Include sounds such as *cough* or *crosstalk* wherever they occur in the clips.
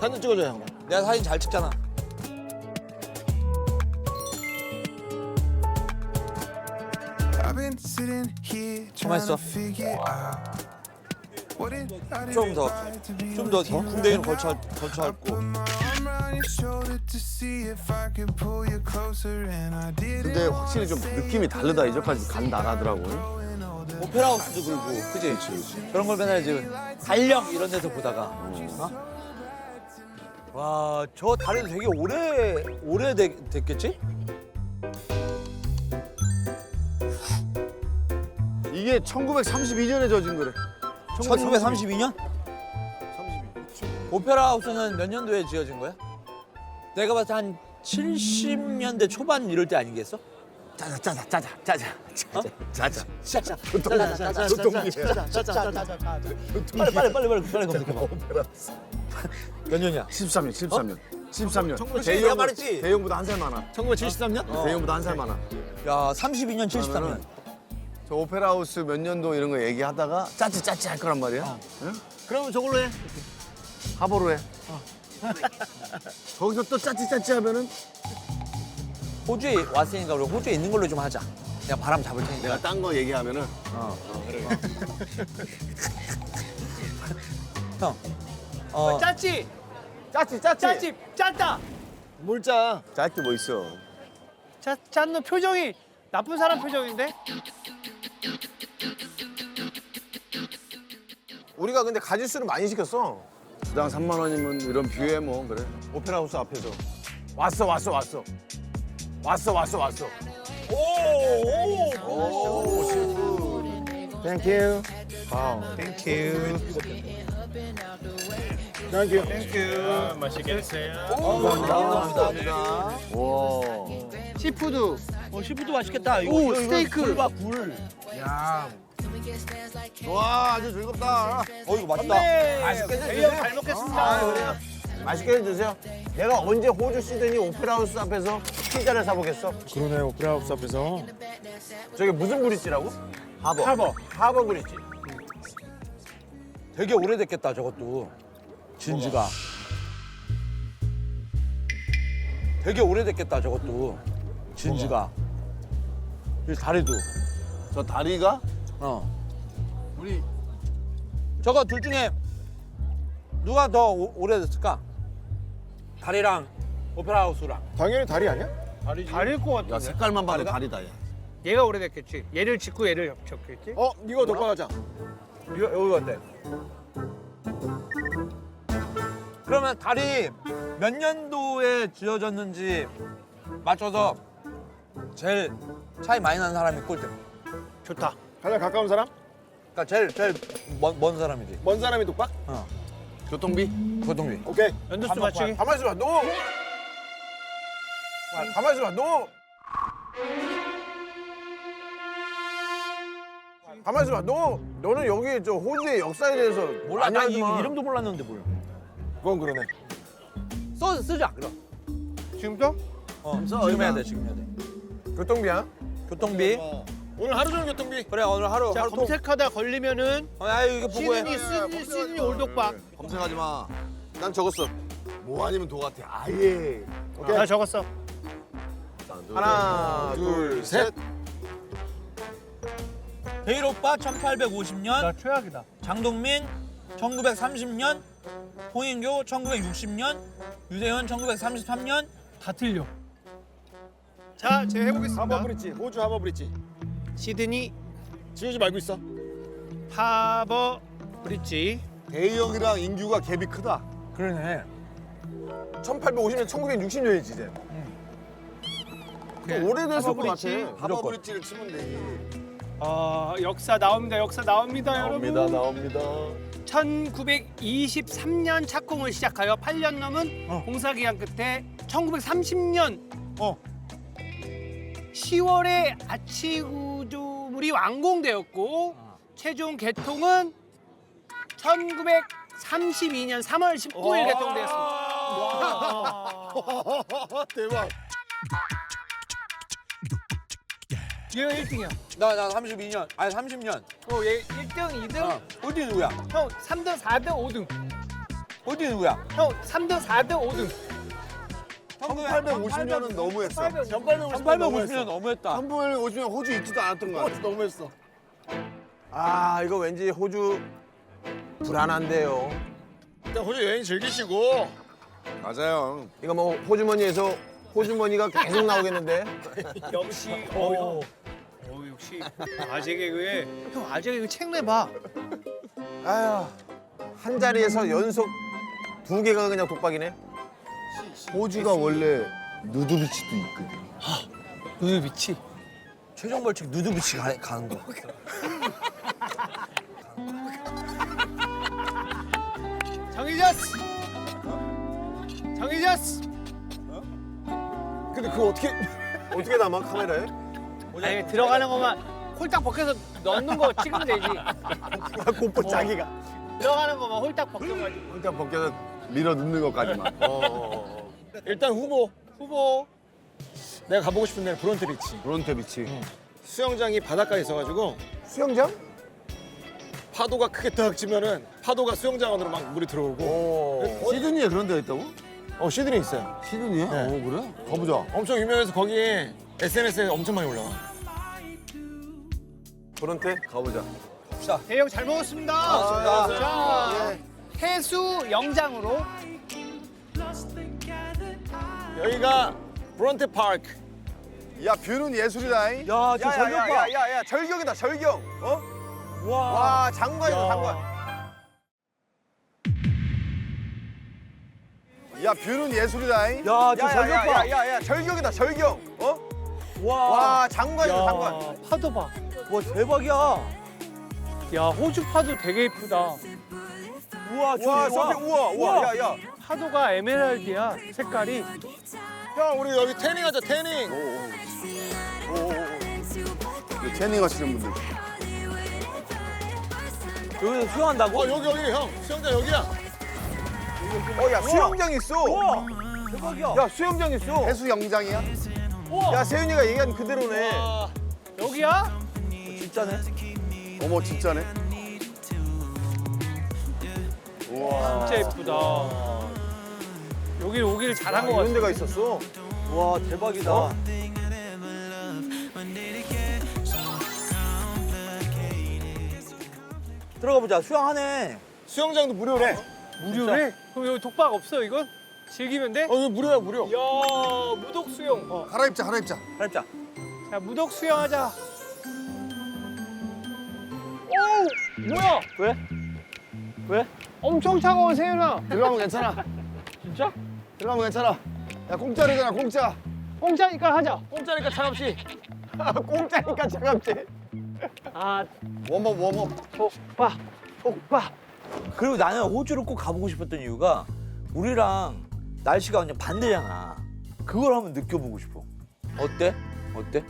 사진 찍어줘요 형. 내가 사진 잘 찍잖아. I've been sitting here 가만 trying 있어. to figure out what it, how did 좀 더, like to be 좀 더? 궁뎅이를 걸쳐 걸쳐 did 근데 확실히 좀 느낌이 다르다 이제까지 간 나가더라고. 오페라 하우스도 그러고, 그지? 그런 걸 맨날 지금 달력 이런 데서 보다가. 어? 와, 저 다리도 되게 오래 오래 되, 됐겠지? 이게 1932년에 져진 거래. 1932년? 오페라 하우스는 몇 년도에 지어진 거야? 내가 봤을 때 한 70년대 초반 이럴 때 아니겠어? 짜자 짜자 짜자 짜자 어? 짜자 짜자 짜자 짜자 짜자 짜자 짜자 빨리 빨리 빨리 빨리 빨리 검색해봐 몇 년이야? 13년, 13년. 13년. 1972 내가 말했지? 대형보다 한 살 많아. 1973년? 대형보다 한 살 많아. 야 32년 73년 그러면은 저 오페라 하우스 몇 년도 이런 거 얘기하다가 짜찌 짜찌 할 거란 말이야. 응? 그러면 저걸로 해 하버로 해. *laughs* 거기서 또 짜찌 짜찌 하면은 호주에 왔으니까 우리 호주에 있는 걸로 좀 하자 내가 바람 잡을 테니까 내가 딴 거 얘기하면은 형 어, 짰지? 짜찌 짜찌. 짰지? 짰다. 뭘 짜? 짤 게 뭐 있어. 짜, 짰는 표정이 나쁜 사람 표정인데? 우리가 근데 가짓수를 많이 시켰어. 주당 3만 원이면 이런 뷰에 뭐 그래. 오페라 하우스 앞에서. 왔어, 왔어, 왔어. 왔어, 왔어, 왔어. 땡큐. 감사합니다. 와. 시푸드. 어, 시푸드 맛있겠다 이거, 오, 이거, 스테이크. 굴 봐, 굴. 와 아주 즐겁다. 어 이거 맛있다 맛있게 대형 잘 먹겠습니다. 아, 그래요. 맛있게 드세요. 내가 언제 호주 시드니 오페라 하우스 앞에서 피자를 사보겠어? 그러네 오페라 하우스 앞에서 저게 무슨 브릿지라고? 하버. 하버. 하버 브릿지. 되게 오래됐겠다 저것도 진지가 되게 오래됐겠다 저것도 진지가 이 다리도 저 다리가 어 우리 저거 둘 중에 누가 더 오, 오래됐을까 다리랑 오페라 하우스랑 당연히 다리 아니야? 다를 것 같아. 야 색깔만 봐도 다리다. 야. 얘가 오래됐겠지. 얘를 짓고 얘를 겹쳤겠지. 어 이거 녹화하자 이거 여기 어때 그러면 다리 몇 년도에 지어졌는지 맞춰서 제일 차이 많이 나는 사람이 꼴등 좋다. 가장 가까운 사람? 그러니까 제일 제일 먼, 먼 사람이지. 먼 사람이 독박? 교통비? 고동비. 오케이 연두수 맞추기. 가만 있어봐, 너. 가만 있어봐, 너. 가만 있어봐, 너. 너는 여기 저 호주의 역사에 대해서 몰라 나 이, 이름도 몰랐는데 몰라. 그건 그러네 써 쓰자 그럼. 지금부터? 어, 써, 지금 해야. 돼 지금 해야 돼. 교통비야? 교통비. 오늘 하루 종일 교통비 그래 오늘 하루 자, 하루 통. 검색하다 걸리면은 어, 아유 이거 보고 해. 시드니, 시드니, 시드니 올독박. 검색하지 마. 난 적었어. 뭐 아니면 도 같아. 아예. 나 적었어. 하나, 둘, 셋. 데일 오빠 1850년, 나 최악이다. 장동민 1930년, 홍인교 1960년, 유대현 1933년. 다 틀려. 자, 제가 해보겠습니다. 하버 브릿지 호주 하버 브릿지 시드니 지우지 말고 있어 하버 브릿지. 대형이랑 인규가 갭이 크다. 그러네. 1850년, 1960년이지, 이제. 그래. 오래됐을 하버 것 같아. 브릿지. 하버 브릿지를 치면 되지. 어, 역사 나옵니다. 역사 나옵니다, 나옵니다, 여러분. 나옵니다. 1923년 착공을 시작하여 8년 넘은 어. 공사 기간 끝에 1930년 어. 10월에 아치 구조물이 완공되었고 최종 개통은 1932년 3월 19일 개통되었습니다. *laughs* 대박 얘가 1등이야. 나 나 32년. 아니 30년. 어, 얘 1등, 2등, 어. 어디 누구야? 형 3등, 4등, 5등. 호주 누구야? 형 3등, 4등, 5등. 1850년은 너무했어. 1850년 1850년 너무했다. 1850년 호주 있지도 않았던 거 같아. 너무했어. 아 이거 왠지 호주 불안한데요. 일단 호주 여행 즐기시고 맞아요. 이거 뭐 호주머니에서 호주머니가 계속 나오겠는데. *laughs* 역시 어, 역시 아재 개그에 형 아재 개그 책 내봐. 아휴 한 자리에서 연속 두 개가 그냥 독박이네. 호주가 원래 누드비치도 있거든. 눈을 비치. 최종 벌칙 누드비치 가, 가는 거. 정희자스. 정희자스. 근데 그거 어떻게 어떻게 담아 카메라에? 아니 들어가는 것만 홀딱 벗겨서 넣는 거 찍으면 되지. 아, 곧보 자기가. 들어가는 것만 홀딱 벗겨가지고. 일단 벗겨서 밀어 넣는 것까지만. 어, 어, 어. 일단 후보 후보. 내가 가보고 싶은 데는 브론트 비치. 브론테 비치. 수영장이 바닷가에 있어가지고 수영장? 파도가 크게 딱 치면은 파도가 수영장 안으로 막 물이 들어오고. 오. 시드니에 그런 데가 있다고? 어 시드니 있어요. 시드니에? 네. 오 그래? 가보자. 엄청 유명해서 거기에 SNS에 엄청 많이 올라와. 브론테 가보자. 대형 잘 먹었습니다. 자, 해수 영장으로 여기가 브론트 파크. 야 뷰는 예술이다. 잉? 야, 저 절벽 봐. 야야야야 절경이다 절경. 어? 와. 와 장관이다 장관. 야 뷰는 예술이다. 잉? 야, 저 절벽 봐. 야야야야 절경이다 절경. 어? 와. 와 장관이다 장관. 야, 파도 봐. 와, 대박이야. 야, 호주 파도 되게 이쁘다. 우와, 저와 우와. 서핑 우와 우와 야야. 파도가 에메랄드야, 색깔이. 형 우리 여기 태닝하자 태닝. 그 태닝 하시는 분들. 여기서 수영한다고? 어 여기 여기 형 수영장 여기야. 어야 수영장 있어. 우와. 대박이야. 야 수영장 있어. 해수 영장이야? 야 세윤이가 얘기한 그대로네. 와. 여기야? 진짜네. 어머 진짜네. 진짜 이쁘다. 여기 오길 잘한 것 이런 같아. 데가 있었어. 와, 대박이다. 들어가 보자. 수영하네. 수영장도 무료래. 무료래? 그럼 여기 독박 없어, 이건? 즐기면 돼? 어 이거 무료야 무료. 야, 무독 수영. 어. 갈아입자 갈아입자. 가자. 자, 무독 수영하자. 오! 뭐야? 왜? 왜? 엄청 차가워, 세윤아. 들어가면 괜찮아. 진짜? 들어가면 괜찮아. 야 공짜리잖아 공짜. 공짜니까 하자. 공짜니까 차갑지. *laughs* 공짜니까 차갑지. 아, 웜업 웜업. 독박, 독박. 그리고 나는 호주를 꼭 가보고 싶었던 이유가 우리랑 날씨가 완전 반대잖아. 그걸 한번 느껴보고 싶어. 어때? 어때?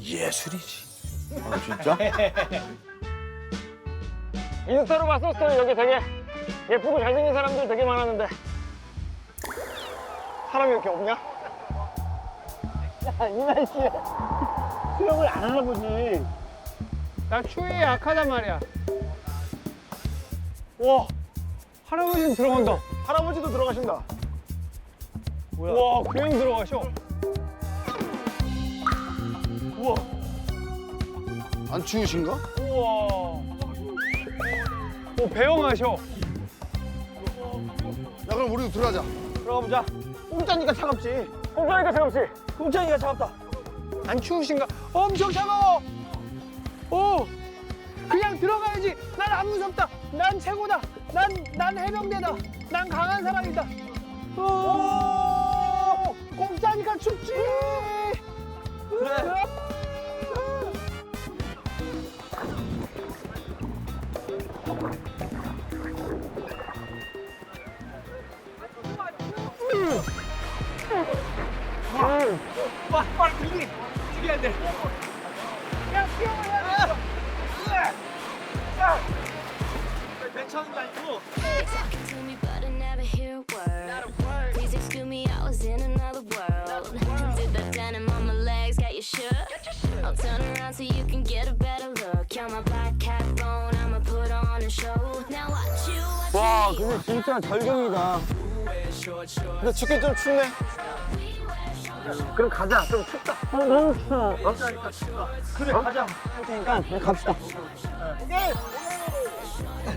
예술이지. 아 진짜? *laughs* 인스타로 봤었어 여기 되게 예쁘고 잘생긴 사람들 되게 많았는데 사람이 이렇게 없냐? 야, *laughs* 이 날씨에 수영을 안 하나 보지. 나 추위에 약하단 말이야. 와, 할아버지는 들어간다. 할아버지도 들어가신다. 뭐야? 와, 그냥 들어가셔. 우와, 안 추우신가? 우와. 오, 배영하셔. 야 그럼 우리도 들어가자. 들어가 보자. 공짜니까 차갑지. 공짜니까 차갑지? 공찬이가 차갑다. 안 추우신가? 엄청 차가워. 오, 들어가야지. 난 안 무섭다. 난 최고다. 난, 난 해병대다. 난 강한 사람이다. 오, 공짜니까 춥지. 그래. 빨리 움직이. 움직여야 돼. 야, 와 근데 진짜 절경이다. 근데 춥긴 좀 춥네. 그럼 가자. 좀 춥다. 어, 너무 추워. 그래, 가자. 그러니까 그냥 갑시다.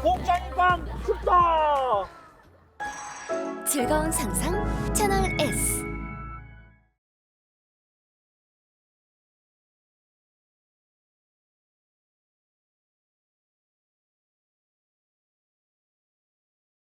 공짜니까 춥다. 즐거운 상상 채널 S.